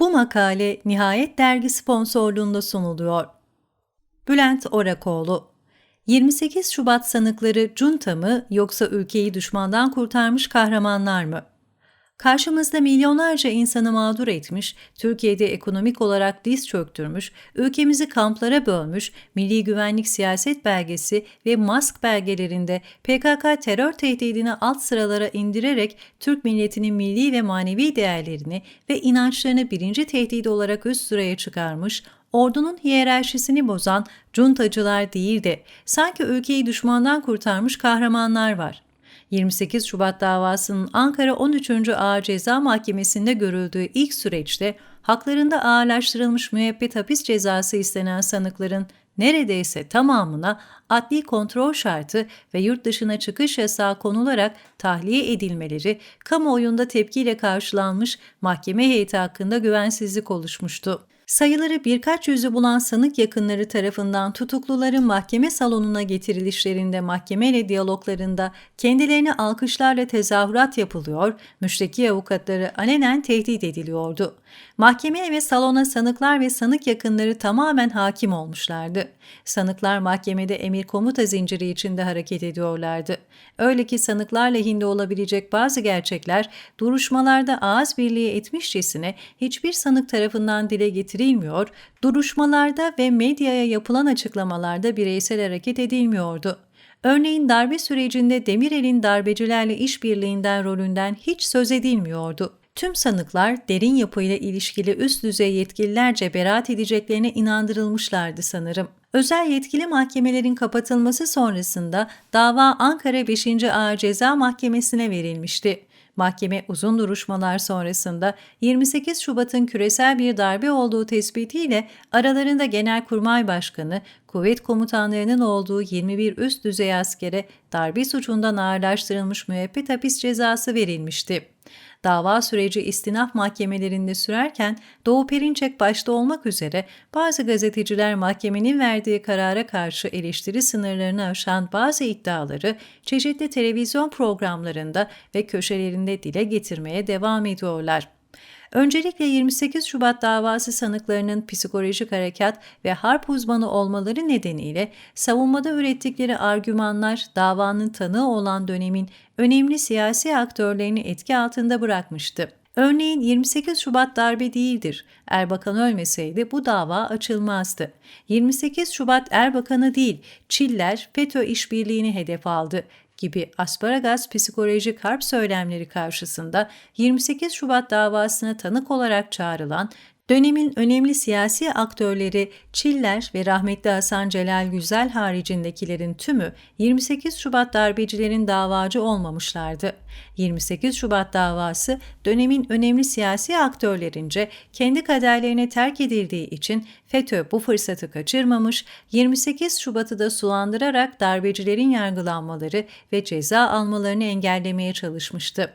Bu makale Nihayet Dergi sponsorluğunda sunuluyor. Bülent Orakoğlu 28 Şubat sanıkları junta mı yoksa ülkeyi düşmandan kurtarmış kahramanlar mı? Karşımızda milyonlarca insanı mağdur etmiş, Türkiye'de ekonomik olarak diz çöktürmüş, ülkemizi kamplara bölmüş, Milli Güvenlik Siyaset Belgesi ve Mask belgelerinde PKK terör tehdidini alt sıralara indirerek Türk milletinin milli ve manevi değerlerini ve inançlarını birinci tehdit olarak üst sıraya çıkarmış, ordunun hiyerarşisini bozan cuntacılar değil de sanki ülkeyi düşmandan kurtarmış kahramanlar var. 28 Şubat davasının Ankara 13. Ağır Ceza Mahkemesi'nde görüldüğü ilk süreçte haklarında ağırlaştırılmış müebbet hapis cezası istenen sanıkların neredeyse tamamına adli kontrol şartı ve yurt dışına çıkış yasağı konularak tahliye edilmeleri kamuoyunda tepkiyle karşılanmış mahkeme heyeti hakkında güvensizlik oluşmuştu. Sayıları birkaç yüzü bulan sanık yakınları tarafından tutukluların mahkeme salonuna getirilişlerinde mahkemeyle diyaloglarında kendilerine alkışlarla tezahürat yapılıyor, müşteki avukatları alenen tehdit ediliyordu. Mahkemeye ve salona sanıklar ve sanık yakınları tamamen hakim olmuşlardı. Sanıklar mahkemede emir komuta zinciri içinde hareket ediyorlardı. Öyle ki sanıklar lehinde olabilecek bazı gerçekler duruşmalarda ağız birliği etmişçesine hiçbir sanık tarafından dile getirilmiyor, duruşmalarda ve medyaya yapılan açıklamalarda bireysel hareket edilmiyordu. Örneğin darbe sürecinde Demirel'in darbecilerle işbirliğinden rolünden hiç söz edilmiyordu. Tüm sanıklar derin yapıyla ilişkili üst düzey yetkililerce beraat edeceklerine inandırılmışlardı sanırım. Özel yetkili mahkemelerin kapatılması sonrasında dava Ankara 5. Ağır Ceza Mahkemesi'ne verilmişti. Mahkeme uzun duruşmalar sonrasında 28 Şubat'ın küresel bir darbe olduğu tespitiyle aralarında Genelkurmay Başkanı, kuvvet komutanlarının olduğu 21 üst düzey askere darbe suçundan ağırlaştırılmış müebbet hapis cezası verilmişti. Dava süreci istinaf mahkemelerinde sürerken Doğu Perinçek başta olmak üzere bazı gazeteciler mahkemenin verdiği karara karşı eleştiri sınırlarını aşan bazı iddiaları çeşitli televizyon programlarında ve köşelerinde dile getirmeye devam ediyorlar. Öncelikle 28 Şubat davası sanıklarının psikolojik harekat ve harp uzmanı olmaları nedeniyle savunmada ürettikleri argümanlar davanın tanığı olan dönemin önemli siyasi aktörlerini etki altında bırakmıştı. Örneğin 28 Şubat darbe değildir. Erbakan ölmeseydi bu dava açılmazdı. 28 Şubat Erbakan'ı değil, Çiller FETÖ işbirliğini hedef aldı gibi asparagas psikolojik harp söylemleri karşısında 28 Şubat davasına tanık olarak çağrılan Dönemin önemli siyasi aktörleri Çiller ve rahmetli Hasan Celal Güzel haricindekilerin tümü 28 Şubat darbecilerin davacı olmamışlardı. 28 Şubat davası dönemin önemli siyasi aktörlerince kendi kaderlerine terk edildiği için FETÖ bu fırsatı kaçırmamış, 28 Şubat'ı da sulandırarak darbecilerin yargılanmaları ve ceza almalarını engellemeye çalışmıştı.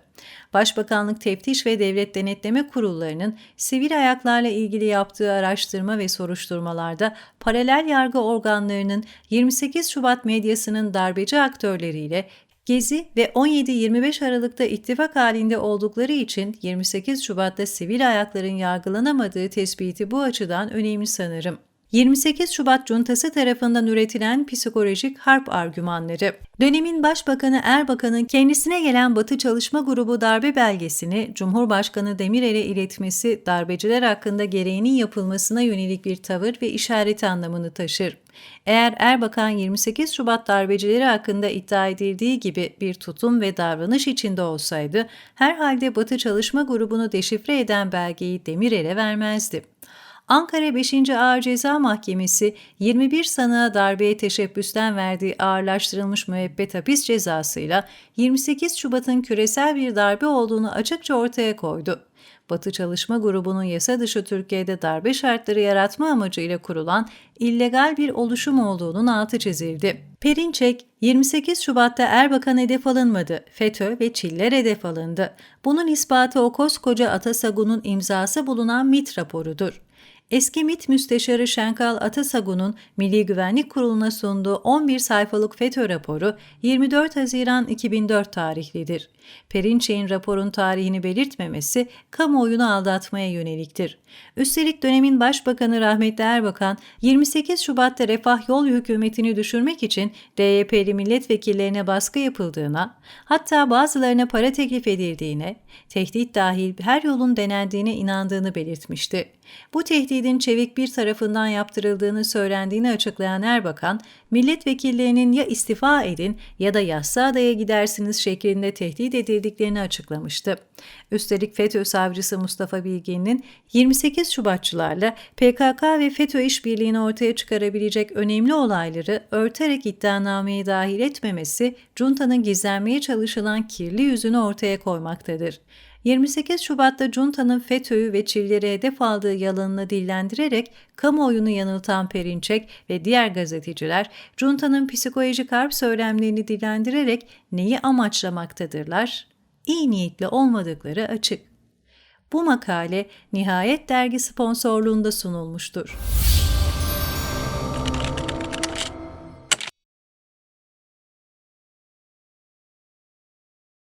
Başbakanlık Teftiş ve Devlet Denetleme Kurullarının sivil ayaklarla ilgili yaptığı araştırma ve soruşturmalarda paralel yargı organlarının 28 Şubat medyasının darbeci aktörleriyle Gezi ve 17-25 Aralık'ta ittifak halinde oldukları için 28 Şubat'ta sivil ayakların yargılanamadığı tespiti bu açıdan önemli sanırım. 28 Şubat Cuntası tarafından üretilen psikolojik harp argümanları. Dönemin Başbakanı Erbakan'ın kendisine gelen Batı Çalışma Grubu darbe belgesini Cumhurbaşkanı Demirel'e iletmesi darbeciler hakkında gereğinin yapılmasına yönelik bir tavır ve işaret anlamını taşır. Eğer Erbakan 28 Şubat darbecileri hakkında iddia edildiği gibi bir tutum ve davranış içinde olsaydı, herhalde Batı Çalışma Grubu'nu deşifre eden belgeyi Demirel'e vermezdi. Ankara 5. Ağır Ceza Mahkemesi 21 sanığa darbeye teşebbüsten verdiği ağırlaştırılmış müebbet hapis cezasıyla 28 Şubat'ın küresel bir darbe olduğunu açıkça ortaya koydu. Batı Çalışma Grubu'nun yasa dışı Türkiye'de darbe şartları yaratma amacıyla kurulan illegal bir oluşum olduğunun altı çizildi. Perinçek, 28 Şubat'ta Erbakan hedef alınmadı, FETÖ ve Çiller hedef alındı. Bunun ispatı o koskoca Atasagun'un imzası bulunan MIT raporudur. Eski MİT Müsteşarı Şenkal Atasagun'un Milli Güvenlik Kurulu'na sunduğu 11 sayfalık FETÖ raporu 24 Haziran 2004 tarihlidir. Perinçek'in raporun tarihini belirtmemesi kamuoyunu aldatmaya yöneliktir. Üstelik dönemin Başbakanı rahmetli Erbakan 28 Şubat'ta Refah Yol hükümetini düşürmek için DYP'li milletvekillerine baskı yapıldığına, hatta bazılarına para teklif edildiğine, tehdit dahil her yolun denendiğine inandığını belirtmişti. Bu tehdidin çevik bir tarafından yaptırıldığını söylendiğini açıklayan Erbakan, milletvekillerinin ya istifa edin ya da yassı adaya gidersiniz şeklinde tehdit edildiklerini açıklamıştı. Üstelik FETÖ savcısı Mustafa Bilgin'in 28 Şubatçılarla PKK ve FETÖ işbirliğini ortaya çıkarabilecek önemli olayları örterek iddianameye dahil etmemesi, Cunta'nın gizlenmeye çalışılan kirli yüzünü ortaya koymaktadır. 28 Şubat'ta Cunta'nın FETÖ'yü ve Çiller'i hedef aldığı yalanını dillendirerek kamuoyunu yanıltan Perinçek ve diğer gazeteciler, Cunta'nın psikolojik harp söylemlerini dillendirerek neyi amaçlamaktadırlar? İyi niyetli olmadıkları açık. Bu makale Nihayet dergi sponsorluğunda sunulmuştur.